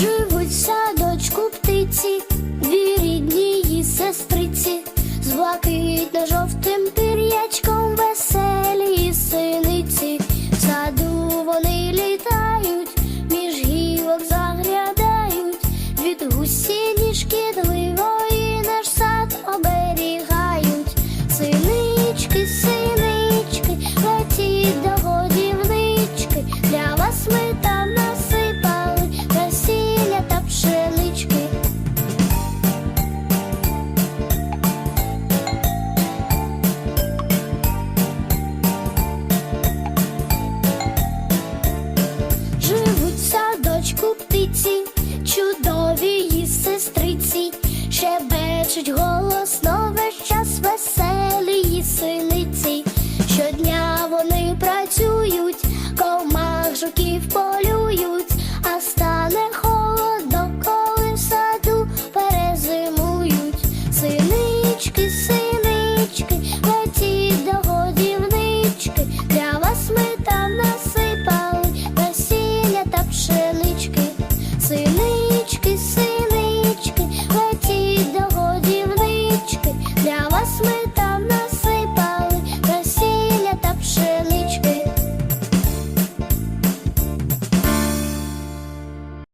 живуть в садочку птиці, дві її сестриці, з блакитно жовтим пір'ячком веселі. Плачуть голосно весь час веселі синиці. Щодня вони працюють, комах жуків полюють, а стане холодно, коли в саду перезимують. Синички, синички.